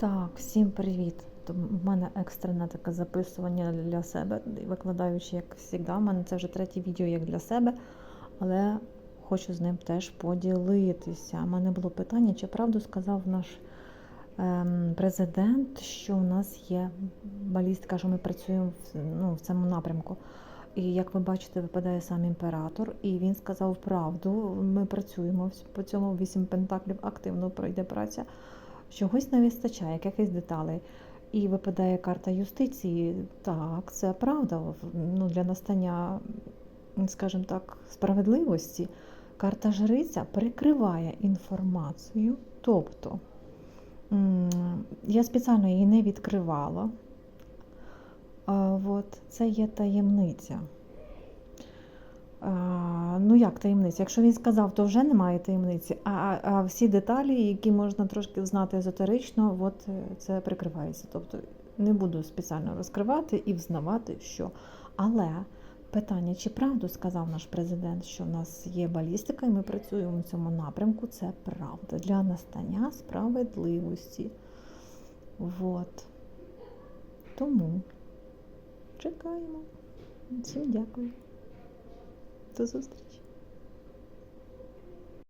Так, всім привіт. В мене екстрене таке записування для себе, викладаючи, як завжди. У мене це вже третє відео як для себе, але хочу з ним теж поділитися. У мене було питання, чи правду сказав наш ем, президент, що у нас є балістика, що ми працюємо в, ну, в цьому напрямку. І як ви бачите, випадає сам імператор, і він сказав правду. Ми працюємо по цьому вісім пентаклів, активно пройде праця. Чогось не вистачає, якихось деталей. І випадає карта юстиції. Так, це правда. Ну, для настання, скажімо так, справедливості. Карта жриця прикриває інформацію. Тобто я спеціально її не відкривала. От, це є таємниця. Ну як таємниця? Якщо він сказав, то вже немає таємниці. А, а, а всі деталі, які можна трошки знати езотерично, от е, це прикривається. Тобто не буду спеціально розкривати і взнавати, що. Але питання, чи правду сказав наш президент, що в нас є балістика, і ми працюємо в цьому напрямку, це правда для настання справедливості. От. Тому чекаємо. Всім дякую. До зустрічі!